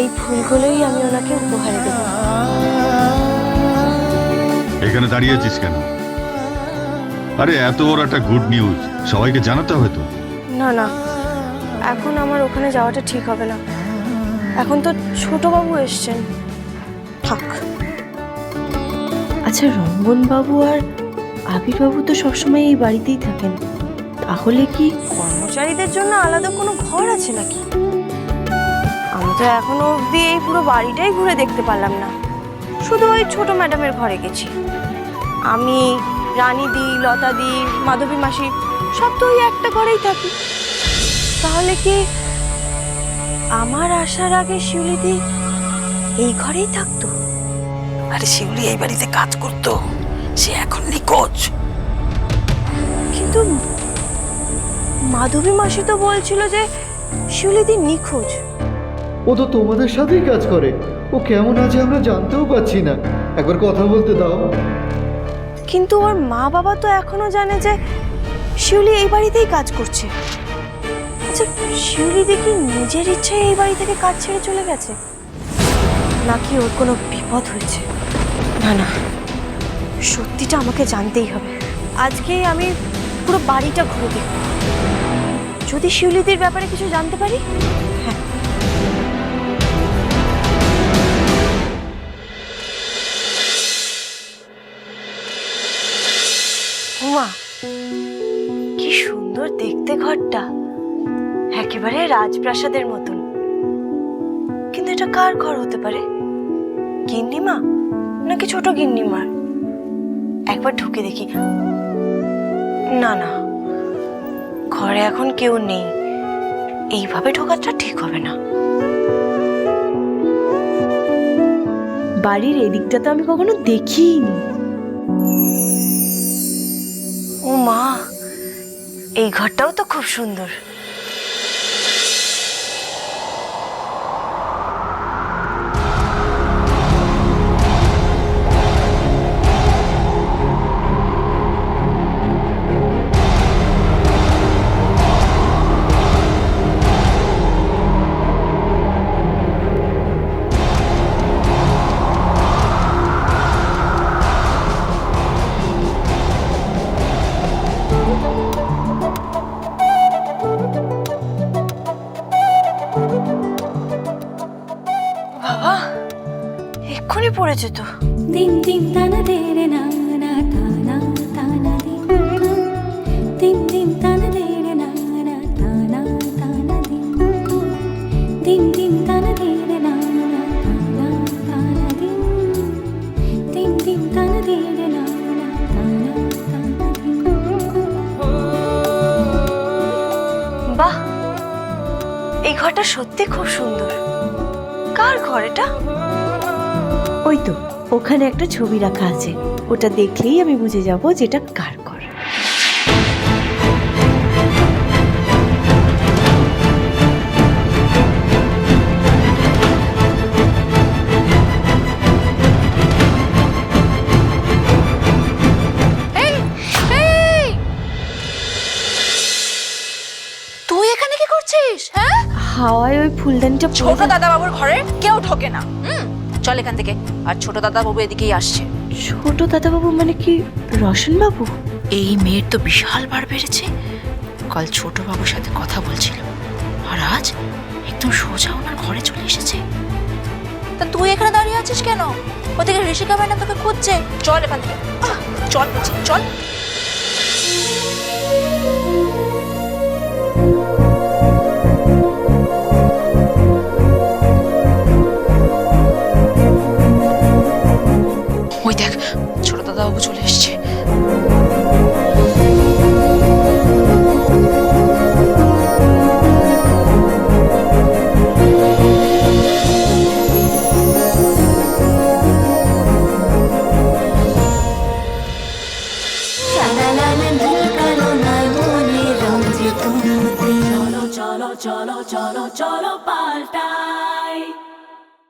এই ফুলগুলোই আমি ওনাকে উপহারে দেবো। এখানে দাঁড়িয়ে আছিস কেন? আরে এত বড় একটা গুড নিউজ সবাইকে জানাতে হবে তো। না না। এখন আমার ওখানে যাওয়াটা ঠিক হবে না। এখন তো ছোটবাবু এসছেন। থাক। আচ্ছা রঙ্গনবাবু আর আবিরবাবু তো সবসময় এই বাড়িতেই থাকেন। তাহলে কি? কর্মচারীদের জন্য আলাদা কোনো ঘর আছে নাকি? আমি তো এখনও অবধি এই পুরো বাড়িটাই ঘুরে দেখতে পারলাম না। শুধু ওই ছোট ম্যাডামের ঘরে গেছি। আমি রানীদি লতাদি মাধবী মাসি সব তো ওই একটা ঘরেই থাকি। তাহলে কি আমার আসার আগে শিউলিদি এই ঘরেই থাকতো? আরে শিউলি এই বাড়িতে কাজ করতো। সে এখন নিখোঁজ। কিন্তু মাধবী মাসি তো বলছিল যে শিউলিদি নিখোঁজ। ও তো তোমাদের সাথেই কাজ করে। ও কেমন আছে আমরা জানতেও পাচ্ছি না। একবার কথা বলতে দাও। কিন্তু ওর মা বাবা তো এখনও জানে যে শিউলি এই বাড়িতেই কাজ করছে। আচ্ছা শিউলি দেখি নিজের ইচ্ছায় এই বাড়ি থেকে কাজ ছেড়ে চলে গেছে? নাকি ওর কোনো বিপদ হয়েছে? না না সত্যিটা আমাকে জানতেই হবে। আজকেই আমি পুরো বাড়িটা ঘুরে দেখব। যদি শিউলিদির ব্যাপারে কিছু জানতে পারি? হ্যাঁ। উমা, কি সুন্দর দেখতে ঘরটা। একেবারে রাজপ্রাসাদের মতন। কিন্তু এটা কার ঘর হতে পারে? গিন্নিমা? নাকি ছোট গিন্নিমার? একবার ঢুকে দেখি। না না। ঘরে এখন কেউ নেই। এইভাবে ঢোকাটা ঠিক হবে না। বাড়ির এদিকটা তো আমি কখনো দেখিনি। ও মা এই ঘরটাও তো খুব সুন্দর। পড়ে যেত দিন দিন তানা দে দি দিন দিন তানা দে রে নানা দি দিন দিন তানা দে তানা দিন দিন তানা দে রে নানা তানা তানা এই ঘরটা সত্যি খুব সুন্দর। কার ঘর এটা? ওই তো ওখানে একটা ছবি রাখা আছে। ওটা দেখলেই আমি বুঝে যাব যেটা কার কর। তুই এখানে কি করছিস হ্যাঁ? হাওয়ায় ওই ফুলদানিটা ছোট দাদা বাবুর ঘরে কেউ ঠকে না হুম? চল এখান থেকে। আর ছোট দাদাবাবু এদিকেই আসছে। ছোট দাদাবাবু মানে কি রশনবাবু এই মেয়ের তো বিশাল বার বেড়েছে। কাল ছোট বাবুর সাথে কথা বলছিল। আর আজ একদম সোজা ওনার ঘরে চলে এসেছে। তা তুই এখানে দাঁড়িয়ে আছিস কেন? ওদিকে ঋষিকা ম্যাডাম তোকে খুঁজছে। চল এখান থেকে। চল চল। ওই দেখ ছোট দাদাবাবু চলে এসছে cholo, cholo, cholo, palta.